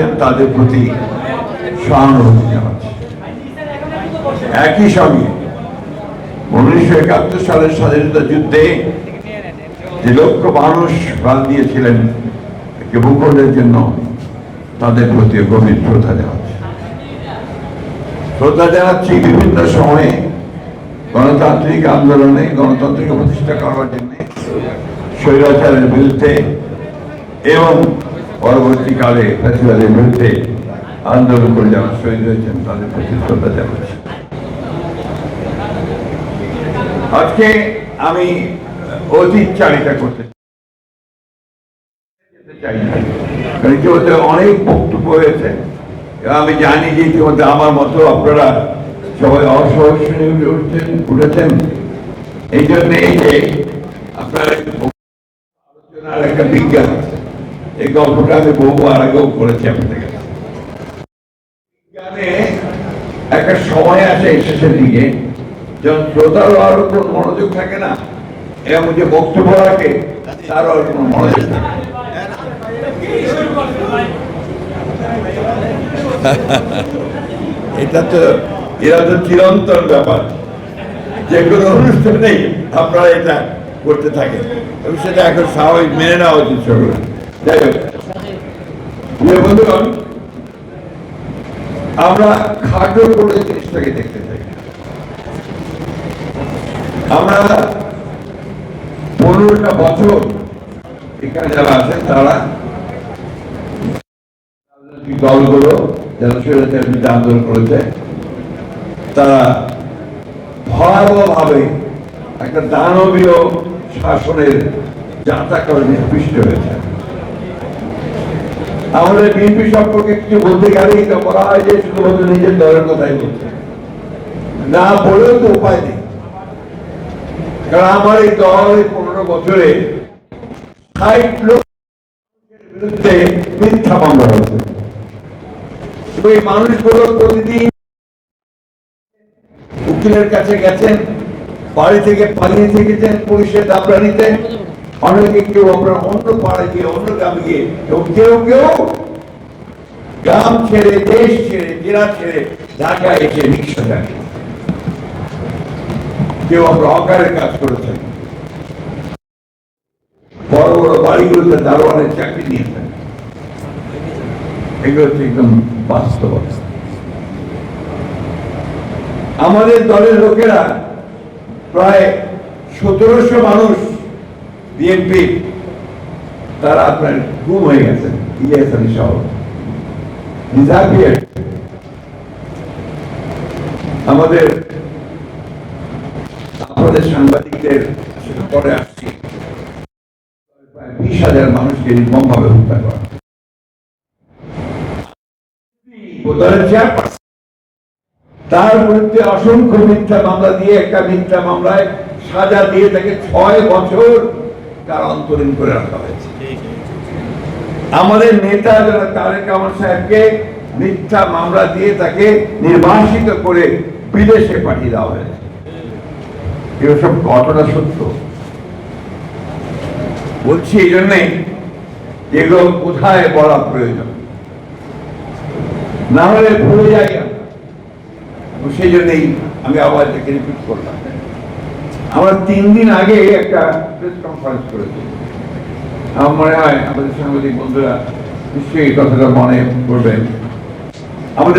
হয়েছেন তাদের প্রতি সহানুভূতি জানাচ্ছি। একই সঙ্গে উনিশশো একাত্তর সালের স্বাধীনতা যুদ্ধে যে লক্ষ মানুষ প্রাণ দিয়েছিলেন ভূখণ্ডের জন্য তাদের প্রতি গভীর শ্রদ্ধা জানাচ্ছি। শ্রদ্ধা জানাচ্ছি বিভিন্ন সময়ে গণতান্ত্রিক আন্দোলনে, গণতন্ত্রকে প্রতিষ্ঠা করার জন্য, স্বৈরাচারের বিরুদ্ধে এবং পরবর্তীকালে ফেস্টিভ্যালের বিরুদ্ধে আন্দোলন করে যারা শহীদ হয়েছেন তাদের প্রতি শ্রদ্ধা জানাচ্ছি আজকে আমি অতীত চালিকা করতে ইতিমধ্যে অনেক বক্তব্য হয়েছে। আমি জানি যে ইতিমধ্যে আমার মতো আপনারা সবাই অসহসনে উঠছেন, উঠেছেন। এই জন্য এই যে আপনারা আলোচনার একটা বিজ্ঞান আছে। এই গল্পটা আমি আগেও করেছি আপনাদের একটা সময় আসে শেষের দিকে, যখন আর মনোযোগ থাকে না এবং যে বক্তব্য রাখে আর মনোযোগ থাকে এটা তো, এরা তো চিরন্তন ব্যাপার। যে কোনো অনুষ্ঠানেই আপনারা এটা করতে থাকেন। এবং সেটা এখন স্বাভাবিক, মেনে নেওয়া উচিত সকলে বন্ধুগণ, আমরা খাটো করে জিনিসটাকে দেখতে চাই। আমরা পনেরোটা বছর এখানে যারা আছেন তারা দলগুলো যারা স্বৈরাচার আন্দোলন করেছে, তারা ভয়াবহভাবে একটা দানবীয় শাসনের যাত্রা করে নিষ্পৃষ্ট হয়েছে। আমাদের বিএনপি সম্পর্কে কিছু বলতে গেলেই তো বলা হয় যে শুধুমাত্র নিজের দলের কথাই বলছে। না বলেও তো উপায় নেই। কারণ আমার এই দল এই পনেরো বছরে ষাট লোক বিরুদ্ধে মিথ্যা মামলা হয়েছে এই মানুষগুলো প্রতিদিন উকিলের কাছে গেছেন, বাড়ি থেকে পালিয়ে থেকেছেন, পুলিশের দাবরানিতে অনেকে কেউ আমরা অন্য পাড়ায় গিয়ে, অন্য গ্রামে গিয়ে, এবং কেউ কেউ গ্রাম ছেড়ে, দেশ ছেড়ে, জেলা ছেড়ে ঢাকা এসে রিক্সা চালিয়ে। কেউ আমরা অকারের কাজ করেছেন। বড় বড় বাড়িগুলোতে দারোয়ানের চাকরি নিয়ে থাকে এগুলো হচ্ছে একদম বাস্তব আমাদের দলের লোকেরা প্রায় সতেরোশো মানুষ বিএনপি, তারা আপনার গুম হয়ে গেছেন ইলিয়াস আলী আমাদের আপনাদের সাংবাদিকদের পরে আসছি। বিশ হাজার মানুষকে নির্মমভাবে হত্যা করা। তার বিরুদ্ধে অসংখ্য মিথ্যা মামলা দিয়ে, একটা মিথ্যা মামলায় সাজা দিয়ে তাকে ছয় বছর তার অন্তরীণ করে রাখা হয়েছে। আমাদের নেতা যারা তারেক সাহেবকে মিথ্যা মামলা দিয়ে তাকে নির্বাসিত করে বিদেশে পাঠিয়ে দেওয়া হয়েছে। এগুলো সব ঘটনা সত্য। বলছি এই জন্যে এগুলো কোথায় বলা প্রয়োজন? না হলে ভুলে যাই সেই জন্যই আমি আবার রিপিট করলাম। আমরা তিন দিন আগে একটা প্রেস কনফারেন্স করেছি। আমার মনে হয় আমাদের সাংবাদিক বন্ধুরা নিশ্চয়ই কথাটা মনে করবেন। আমাদের